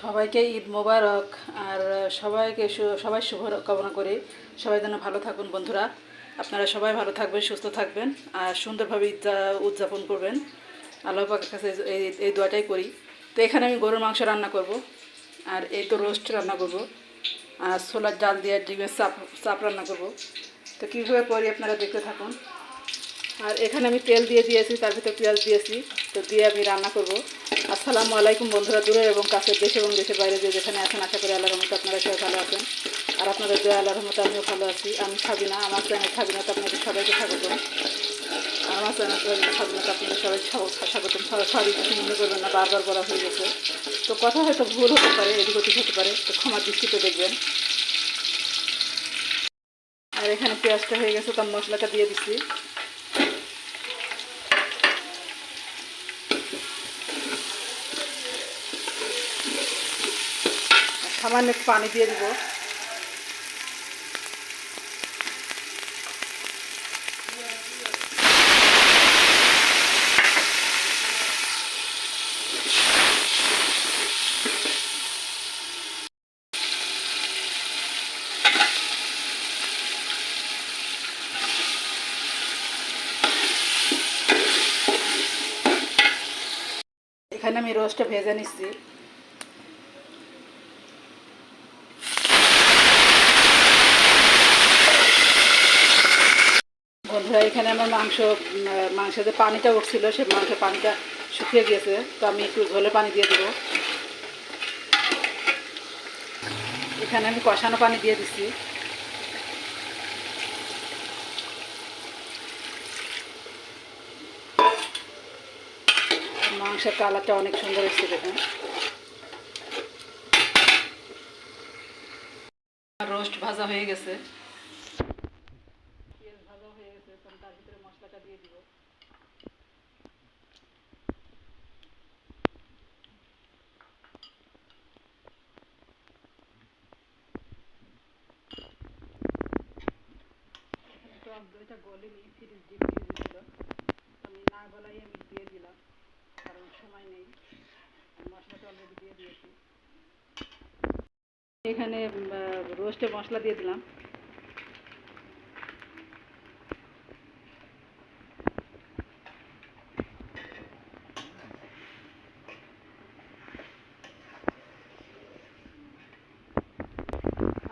সবাইকে ঈদ মোবারক আর সবাইকে সবাই শুভ কামনা করি। সবাই যেন ভালো থাকুন বন্ধুরা। আপনারা সবাই ভালো থাকবেন, সুস্থ থাকবেন আর সুন্দরভাবে ঈদ উদযাপন করবেন। আল্লাহ পাকের কাছে এই এই দোয়াটাই করি। তো এখানে আমি গরুর মাংস রান্না করব আর এই তো রোস্ট রান্না করব আর ছোলার ডাল দিয়ে ডিমের চাপ চাপ রান্না করব। তো কীভাবে করি আপনারা দেখতে থাকুন। আর এখানে আমি তেল দিয়ে দিয়েছি, তার ভিতরে পেঁয়াজ দিয়েছি, তো দিয়ে আমি রান্না করব। আসসালামু আলাইকুম বন্ধুরা দূরে এবং কাছের দেশ এবং দেশের বাইরে যে যেখানে আছেন, আশা করি আল্লাহর রহমতে আপনারা সবাই ভালো আছেন। আর আপনাদের দয়া, আল্লাহর রহমতে আমিও ভালো আছি। আমি খাবি না আমার চ্যানেল তো আপনাদের সবাইকে স্বাগতম। আমার চ্যানেল খাবি না তো আপনাদের সবাই স্বাগতম সরি, কিছু মনে করবেন না, বারবার করা হয়ে গেছে। তো কথা হয়তো ভুল হতে পারে, এদিক ওদিক হতে পারে, তো ক্ষমার দৃষ্টিতে দেখবেন। আর এখানে পেঁয়াজটা হয়ে গেছে তার মশলাটা দিয়ে দিচ্ছি। সামান্য একটু পানি দিয়ে দিব। এখানে আমি রোস্টটা ভেজে নিচ্ছি। বন্ধুরা এখানে আমার মাংস মাংসের যে পানিটা উঠছিল, সে মাংসের পানিটা শুকিয়ে গিয়েছে। তো আমি একটু ঝোলে পানি দিয়ে দেবো। এখানে আমি কষানো পানি দিয়ে দিচ্ছি মাংসের কালারটা অনেক সুন্দর এসেছে দেখুন। রোস্ট ভাজা হয়ে গেছে পেঁয়াজ ভাজা হয়ে গেছে তখন তার ভিতরে মশলাটা দিয়ে দিব তো দইটা গলেনি ফ্রিজ ডিপ ফ্রিজে ছিল। আমি না গলাই আমি দিয়ে দিলাম, কারণ সময় নেই। মশলাটা অলরেডি দিয়ে দিয়েছি। এখানে রোস্টে মশলা দিয়ে দিলাম।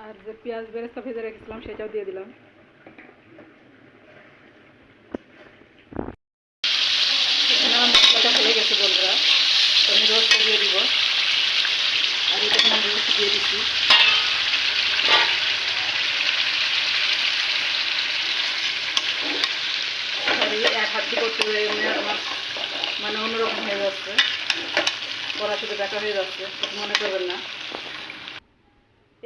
আর যে পেঁয়াজ বেরেস্তা ভেজে রেখেছিলাম, সেটাও দিয়ে দিলাম এখানে আমার মশলাটা হয়ে গেছে বন্ধুরা তো আমি রোস্টটা দিয়ে দিব আর এটা আমি রোস্ট দিয়ে দিচ্ছি সরি এক করতে এমনি আমার মানে অন্যরকম হয়ে যাচ্ছে। কড়া শুধু দেখা হয়ে যাচ্ছে মনে করবেন না।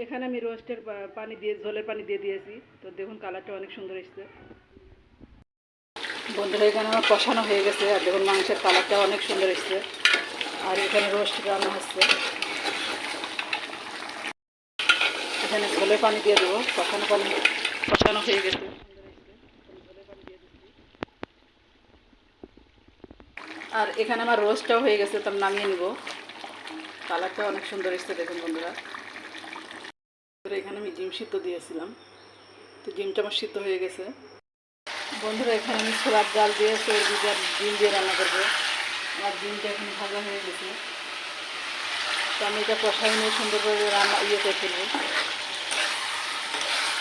এখানে আমি রোস্টের পানি দিয়ে, ঝোলের পানি দিয়ে দিয়েছি। তো দেখুন কালারটা অনেক সুন্দর এসছে। বন্ধুরা, এখানে আমার কষানো হয়ে গেছে আর দেখুন মাংসের কালারটা অনেক সুন্দর এসছে। আর এখানে রোস্ট রান্না হচ্ছে। এখানে ঝোলের পানি দিয়ে দেবো। কষানো পানি কষানো হয়ে গেছে। আর এখানে আমার রোস্টটাও হয়ে গেছে, তো নামিয়ে নিব। কালারটা অনেক সুন্দর এসছে, দেখুন বন্ধুরা। এখানে আমি ডিম সিদ্ধ দিয়েছিলাম। তো ডিমটা আমার সিদ্ধ হয়ে গেছে। বন্ধুরা, এখানে আমি ছোলার ডাল দিয়ে সবজি দিয়ে ডিম দিয়ে রান্না করব। আমার ডিমটা এখন ভাজা হয়ে গেছে। তো আমি এটা কষাই নিয়ে সুন্দর করে রান্না ইয়ে করে ফেলব।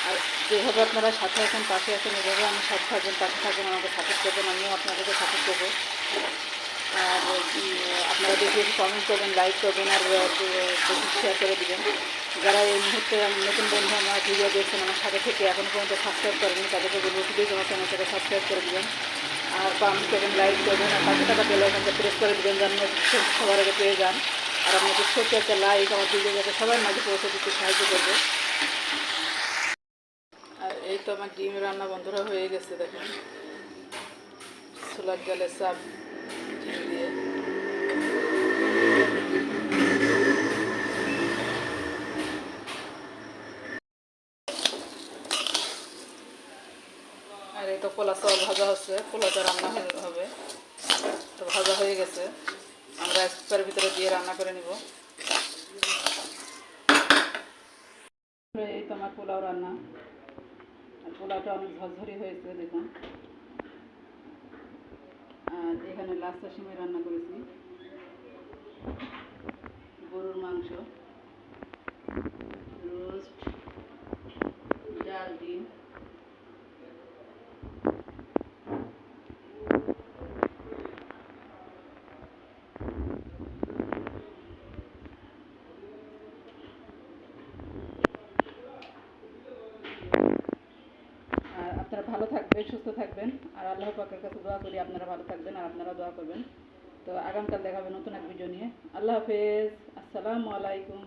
আর যেভাবে আপনারা সাথে আছেন, পাশে আছেন, এভাবে আমি সাথে থাকবেন, পাশে থাকবেন, আমাকে সাপোর্ট করবেন, আমিও আপনাদেরকে সাপোর্ট করব। আপনারা দেখে কমেন্ট করবেন লাইক করবেন আর শেয়ার করে দেবেন। যারা এই মুহূর্তে নতুন বন্ধু আমার ভিডিও দেখছেন, আমার সাথে থেকে এখনও পর্যন্ত সাবস্ক্রাইব করেনি তাদেরকে বলব প্লিজ আমার চ্যানেলটাকে সাবস্ক্রাইব করে দেবেন। আর কমেন্ট করবেন লাইক করবেন, আর পাশে টাকা বেল আইকনটা প্রেস করে দেবেন, যেন সবার আগে পেয়ে যান। আর আপনাদের ছোট্ট একটা লাইক আমার ভিডিও যাতে সবার মাঝে পৌঁছে দিতে সাহায্য করবে। আর এই তো আমার ডিম রান্না বন্ধুরা হয়ে গেছে, দেখেন। ছোলার জলের চাপ দিয়ে পোলা চাল ভাজা হচ্ছে পোলাটা রান্না হবে তো ভাজা হয়ে গেছে। আমরা স্কুকারের ভিতরে দিয়ে রান্না করে নিব। এই তো আমার পোলাও রান্না। আর পোলাওটা অনেক ঝরঝরি হয়েছে, দেখুন। আর এখানে লাস্তা সময় রান্না করেছি। গরুর মাংস, রোস্ট, ডাল, ডিম। সুস্থ থাকবেন। আর আল্লাহ পাকের কাছে দোয়া করি, আপনারা ভালো থাকবেন আর আপনারা দোয়া করবেন। তো আগামকাল দেখাবেন নতুন এক ভিডিও নিয়ে। আল্লাহ হাফেজ। আসসালামু আলাইকুম।